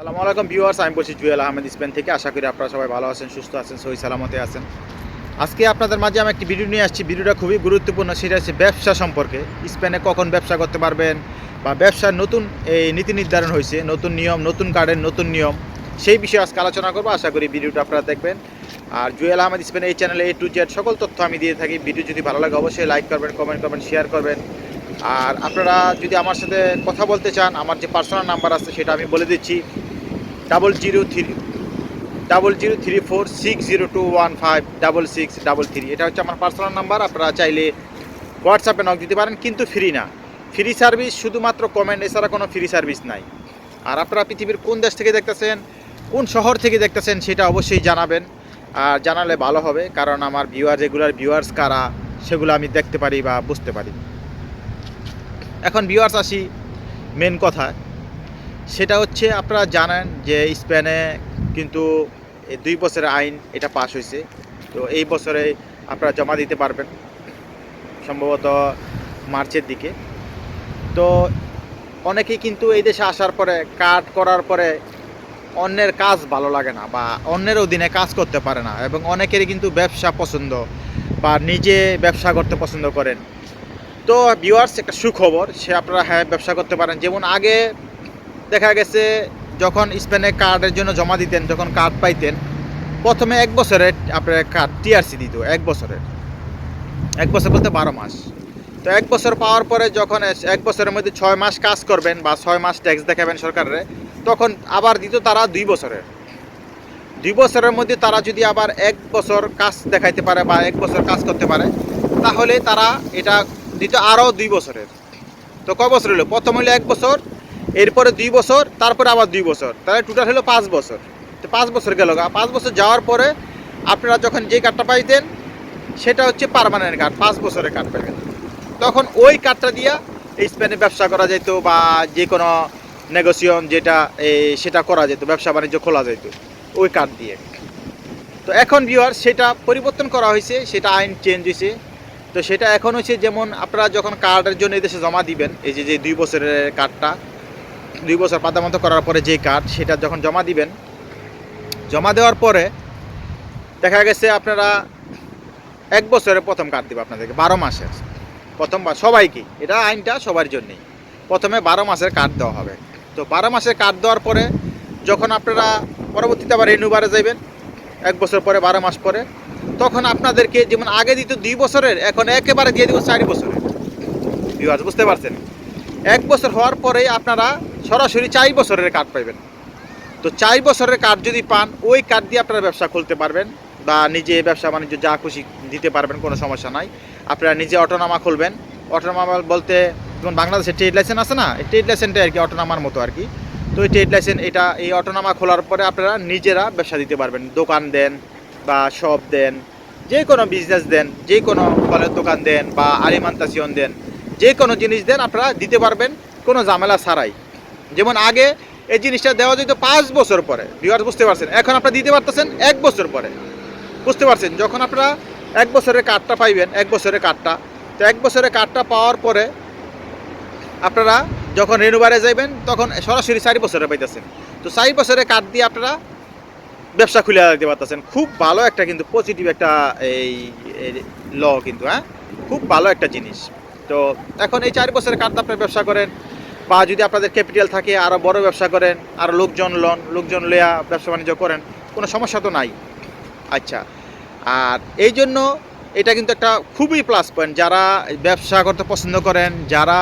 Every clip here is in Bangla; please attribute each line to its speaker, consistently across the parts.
Speaker 1: সালামু আলাইকুম ভিউয়ার্স, আমি বলছি জুয়েল আহমেদ স্পেন থেকে। আশা করি আপনারা সবাই ভালো আছেন, সুস্থ আছেন, সহি সালামতে আছেন। আজকে আপনাদের মাঝে আমি একটি ভিডিও নিয়ে আসছি। ভিডিওটা খুবই গুরুত্বপূর্ণ, সেটা হচ্ছে ব্যবসা সম্পর্কে। স্পেনে কখন ব্যবসা করতে পারবেন বা ব্যবসার নতুন এই নীতি নির্ধারণ হয়েছে, নতুন নিয়ম, নতুন কার্ডের নতুন নিয়ম, সেই বিষয়ে আজকে আলোচনা করব। আশা করি ভিডিওটা আপনারা দেখবেন। আর জুয়েল আহমেদ স্পেন এই চ্যানেলে এ টু জেড সকল তথ্য আমি দিয়ে থাকি। ভিডিও যদি ভালো লাগে অবশ্যই লাইক করবেন কমেন্ট করবেন শেয়ার করবেন। আর আপনারা যদি আমার সাথে কথা বলতে চান, আমার যে পার্সোনাল নাম্বার আছে সেটা আমি বলে দিচ্ছি। Double zero three double zero three four six zero two one five double six double three এটা হচ্ছে আমার পার্সোনাল নাম্বার আপনারা চাইলে হোয়াটসঅ্যাপে নক দিতে পারেন, কিন্তু ফ্রি না। ফ্রি সার্ভিস শুধুমাত্র কমেন্ট এছাড়া কোনো ফ্রি সার্ভিস নাই। আর আপনারা পৃথিবীর কোন দেশ থেকে দেখতেছেন, কোন শহর থেকে দেখতেছেন, সেটা অবশ্যই জানাবেন। আর জানালে ভালো হবে, কারণ আমার ভিউয়ার রেগুলার ভিউয়ার্স কারা, সেগুলো আমি দেখতে পারি বা বুঝতে পারি। এখন ভিউয়ার্স আসি মেন কথা। সেটা হচ্ছে আপনারা জানেন যে স্পেনে কিন্তু দুই বছরের আইন এটা পাশ হয়েছে। তো এই বছরে আপনারা জমা দিতে পারবেন সম্ভবত মার্চের দিকে। তো অনেকেই কিন্তু এই দেশে আসার পরে কাট করার পরে অন্যের কাজ ভালো লাগে না বা অন্যের অধীনে কাজ করতে পারে না এবং অনেকেরই কিন্তু ব্যবসা পছন্দ বা নিজে ব্যবসা করতে পছন্দ করেন। তো ভিউয়ার্স একটা সুখবর, সে আপনারা হ্যাঁ ব্যবসা করতে পারেন। যেমন আগে দেখা গেছে যখন স্পেনে কার্ডের জন্য জমা দিতেন, যখন কার্ড পাইতেন, প্রথমে এক বছরের আপনার কার্ড টিআরসি দিত, এক বছরের। এক বছর বলতে বারো মাস। তো এক বছর পাওয়ার পরে যখন এক বছরের মধ্যে ছয় মাস কাজ করবেন বা ছয় মাস ট্যাক্স দেখাবেন সরকারের, তখন আবার দিত তারা দুই বছরের। দুই বছরের মধ্যে তারা যদি আবার এক বছর কাজ দেখাইতে পারে বা এক বছর কাজ করতে পারে, তাহলে তারা এটা দিত আরও দুই বছরের। তো কয় বছর হলো? প্রথম হলো এক বছর এরপরে দুই বছর, তারপরে আবার দুই বছর। তাহলে টোটাল হলো পাঁচ বছর। তো পাঁচ বছর গেল। পাঁচ বছর যাওয়ার পরে আপনারা যখন যে কার্ডটা পাইতেন, সেটা হচ্ছে পারমানেন্ট কার্ড পাঁচ বছরের কার্ড পাইবেন। তখন ওই কার্ডটা দিয়া এই স্পেনে ব্যবসা করা যেত বা যে কোনো নেগোসিয়ন যেটা সেটা করা যেত ব্যবসা বাণিজ্য খোলা যেত ওই কার্ড দিয়ে। তো এখন ভিউয়ার সেটা পরিবর্তন করা হয়েছে সেটা আইন চেঞ্জ হয়েছে তো সেটা এখন হচ্ছে যেমন আপনারা যখন কার্ডের জন্য এদেশে জমা দিবেন, এই যে যে দুই বছরের কার্ডটা দুই বছর পাতামন্ত করার পরে যে কার্ড, সেটা যখন জমা দিবেন, জমা দেওয়ার পরে দেখা গেছে আপনারা এক বছরের প্রথম কার্ড দিবে আপনাদেরকে, বারো মাসের। প্রথমবার সবাইকে, এটা আইনটা সবার জন্যই। প্রথমে বারো মাসের কার্ড দেওয়া হবে। তো বারো মাসের কার্ড দেওয়ার পরে যখন আপনারা পরবর্তীতে আবার রেনুবারে যাবেন এক বছর পরে, বারো মাস পরে, তখন আপনাদেরকে যেমন আগে দিত দুই বছরের, এখন একেবারে দিয়ে দিব চার বছরের। বুঝতে পারছেন? এক বছর হওয়ার পরেই আপনারা সরাসরি চার বছরের কার্ড পাইবেন। তো চার বছরের কার্ড যদি পান, ওই কার্ড দিয়ে আপনারা ব্যবসা খুলতে পারবেন বা নিজে ব্যবসা বাণিজ্য যা খুশি দিতে পারবেন, কোনো সমস্যা নাই। আপনারা নিজে অটোনামা খুলবেন। অটোনামা বলতে যেমন বাংলাদেশে ট্রেড লাইসেন্স আছে না, এই ট্রেড লাইসেন্সটা আর কি, অটোনামার মতো আর কি। তো এই ট্রেড লাইসেন্স, এটা, এই অটোনামা খোলার পরে আপনারা নিজেরা ব্যবসা দিতে পারবেন। দোকান দেন বা শপ দেন, যে কোনো বিজনেস দেন, যে কোনো ফলের দোকান দেন বা আলিমান্তাসিয়ন দেন, যে কোনো জিনিস দেন আপনারা দিতে পারবেন, কোনো ঝামেলা ছাড়াই। যেমন আগে এই জিনিসটা দেওয়া যেত পাঁচ বছর পরে। ভিউয়ার্স বুঝতে পারছেন? এখন আপনারা দিতে পারতেছেন এক বছর পরে। বুঝতে পারছেন? যখন আপনারা এক বছরের কার্ডটা পাইবেন, এক বছরের কার্ডটা তো এক বছরের কার্ডটা পাওয়ার পরে আপনারা যখন রেনুবারে যাইবেন, তখন সরাসরি চারি বছরে পাইতেছেন। তো চারি বছরের কার্ড দিয়ে আপনারা ব্যবসা খুলে দিতে পারতেছেন। খুব ভালো একটা কিন্তু পজিটিভ একটা এই ল কিন্তু হ্যাঁ? খুব ভালো একটা জিনিস। তো এখন এই চার বছরের কার্ড আপনার ব্যবসা করেন বা যদি আপনাদের ক্যাপিটাল থাকে আরও বড় ব্যবসা করেন আরও লোকজন লন, লোকজন লেয়া ব্যবসা বাণিজ্য করেন, কোনো সমস্যা তো নাই। আচ্ছা আর এই জন্য এটা কিন্তু একটা খুবই প্লাস পয়েন্ট যারা ব্যবসা করতে পছন্দ করেন, যারা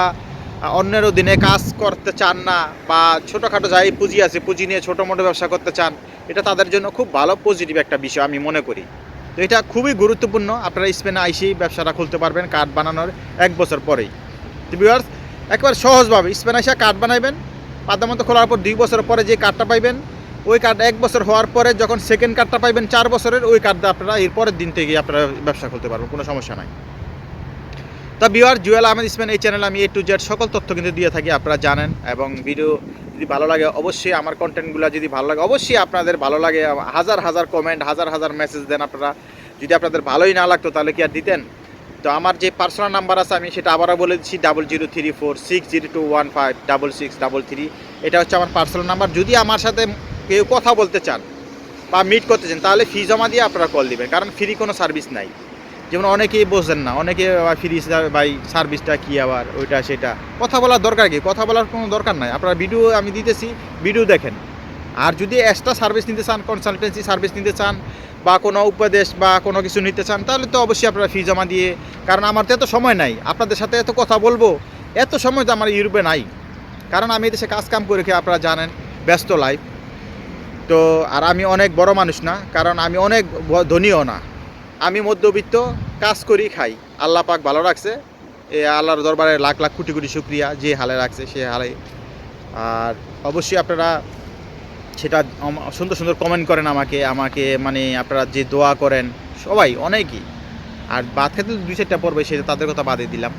Speaker 1: অন্যের অধীনে কাজ করতে চান না, বা ছোটোখাটো যাই পুঁজি আছে, পুঁজি নিয়ে ছোটো মোটো ব্যবসা করতে চান, এটা তাদের জন্য খুব ভালো পজিটিভ একটা বিষয়, আমি মনে করি। তো এটা খুবই গুরুত্বপূর্ণ, আপনারা স্পেনে আইসি ব্যবসাটা খুলতে পারবেন কার্ড বানানোর এক বছর পরেই। তো ভিউয়ার্স একবার সহজভাবে স্পেন আইসা কার্ড বানাইবেন। পাতামতো খোলার পর দুই বছর পরে যে কার্ডটা পাইবেন, ওই কার্ড এক বছর হওয়ার পরে যখন সেকেন্ড কার্ডটা পাইবেন চার বছরের, ওই কার্ডটা আপনারা এর পরের দিন থেকে আপনারা ব্যবসা খুলতে পারবেন, কোনো সমস্যা নাই। তা বিওয়ার জুয়েল আহমেদ ইসমান এই চ্যানেলে আমি এ টু জেড সকল তথ্য কিন্তু দিয়ে থাকি, আপনারা জানেন এবং ভিডিও যদি ভালো লাগে অবশ্যই আমার কন্টেন্টগুলো যদি ভালো লাগে, অবশ্যই আপনাদের ভালো লাগে, হাজার হাজার কমেন্ট হাজার হাজার মেসেজ দেন আপনারা। যদি আপনাদের ভালোই না লাগতো তাহলে কি আর দিতেন? তো আমার যে পার্সোনাল নাম্বার আছে, আমি সেটা আবারও বলে দিচ্ছি double zero three four six zero two one five double six double three এটা হচ্ছে আমার পার্সোনাল নাম্বার যদি আমার সাথে কেউ কথা বলতে চান বা মিট করতে চান, তাহলে ফি জমা দিয়ে আপনারা কল দিবেন, কারণ ফ্রি কোনো সার্ভিস নাই। যেমন অনেকেই বোঝেন না, অনেকে ফ্রি ভাই সার্ভিসটা কী আবার, ওইটা, সেটা। কথা বলার দরকার কি? কথা বলার কোনো দরকার নাই। আপনারা ভিডিও আমি দিতেছি ভিডিও দেখেন। আর যদি এক্সট্রা সার্ভিস নিতে চান কনসালটেন্সি সার্ভিস নিতে চান বা কোনো উপদেশ বা কোনো কিছু নিতে চান, তাহলে তো অবশ্যই আপনারা ফি জমা দিয়ে, কারণ আমার তো এত সময় নাই। আপনাদের সাথে এত কথা বলব, এত সময় তো আমার ইউরোপে নাই। কারণ আমি এদেশে কাজ কাম করে খেয়ে আপনারা জানেন, ব্যস্ত লাইফ তো, আর আমি অনেক বড় মানুষ না, কারণ আমি অনেক ধনীও না। আমি মধ্যবিত্ত, কাজ করি, খাই। আল্লাহ পাক ভালো রাখছে। এ আল্লাহর দরবারে লাখ লাখ কোটি কোটি শুক্রিয়া, যে হালে রাখছে সে হালে। আর অবশ্যই আপনারা সেটা সুন্দর সুন্দর কমেন্ট করেন আমাকে আমাকে মানে আপনারা যে দোয়া করেন, সবাই, অনেকেই। আর বাদ খেতে দুই চারটা পড়বে সেটা তাদের কথা বাদে দিলাম।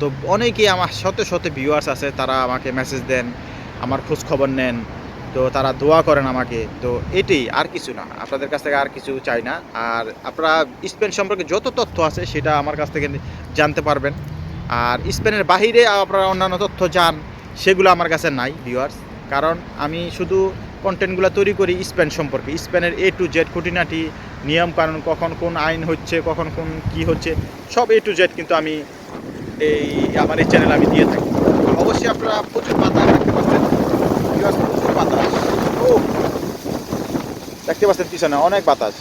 Speaker 1: তো অনেকেই আমার শত শত ভিউয়ার্স আছে, তারা আমাকে মেসেজ দেন, আমার খোঁজ খবর নেন, তো তারা দোয়া করেন আমাকে। তো এটাই, আর কিছু না, আপনাদের কাছ থেকে আর কিছু চাই না। আর আপনারা স্পেন সম্পর্কে যত তথ্য আছে, সেটা আমার কাছ থেকে জানতে পারবেন। আর স্পেনের বাহিরে আপনারা অন্যান্য তথ্য চান সেগুলো আমার কাছে নাই ভিউয়ার্স কারণ আমি শুধু কন্টেন্টগুলো তৈরি করি স্পেন সম্পর্কে। স্পেনের এ টু জেড খুঁটিনাটি, নিয়ম কানুন, কখন কোন আইন হচ্ছে, কখন কোন কি হচ্ছে, সব এ টু জেড কিন্তু আমি এই আমার এই চ্যানেল আমি দিয়ে থাকি। অবশ্যই আপনারা প্রচুর বাতাস দেখতে পাচ্ছেন। প্রচুর বাতাস ও! দেখতে পাচ্ছেন পিছনে অনেক বাতাস।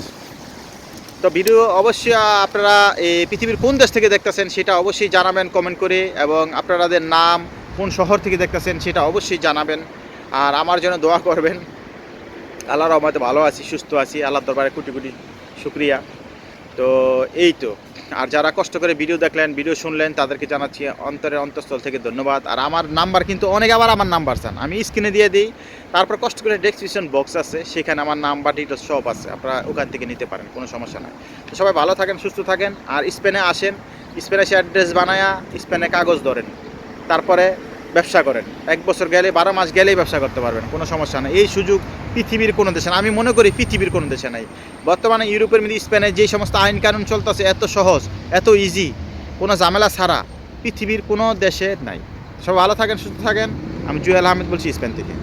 Speaker 1: তো ভিডিও অবশ্যই আপনারা এই পৃথিবীর কোন দেশ থেকে দেখতেছেন সেটা অবশ্যই জানাবেন কমেন্ট করে, এবং আপনাদের নাম কোন শহর থেকে দেখতেছেন সেটা অবশ্যই জানাবেন। আর আমার জন্য দোয়া করবেন। আল্লাহর রহমতে ভালো আছি, সুস্থ আছি, আল্লাহর দরবারে কোটি কোটি শুক্রিয়া। তো এই তো। আর যারা কষ্ট করে ভিডিও দেখলেন, ভিডিও শুনলেন, তাদেরকে জানাচ্ছি অন্তরের অন্তঃস্থল থেকে ধন্যবাদ। আর আমার নাম্বার কিন্তু অনেক আবার আমার নাম্বার চান। আমি স্ক্রিনে দিয়ে দিই। তারপর কষ্ট করে ডেসক্রিপশন বক্স আছে, সেখানে আমার নাম্বার ডিটেলস সব আছে। আপনারা ওখান থেকে নিতে পারেন, কোনো সমস্যা নাই। তো সবাই ভালো থাকেন, সুস্থ থাকেন। আর স্পেনে আসেন। স্পেনে এসে অ্যাড্রেস বানায়া স্পেনে কাগজ ধরেন। তারপরে ব্যবসা করেন। এক বছর গেলে বারো মাস গেলেই ব্যবসা করতে পারবেন, কোনো সমস্যা নেই। এই সুযোগ পৃথিবীর কোনো দেশে না আমি মনে করি পৃথিবীর কোনো দেশে নাই। বর্তমানে ইউরোপের মধ্যে স্পেনে যে সমস্ত আইন কানুন চলতেছে, এত সহজ, এত ইজি কোনো ঝামেলা ছাড়া পৃথিবীর কোনো দেশে নাই। সব ভালো থাকেন, সুস্থ থাকেন। আমি জুয়েল আহমেদ বলছি স্পেন থেকে।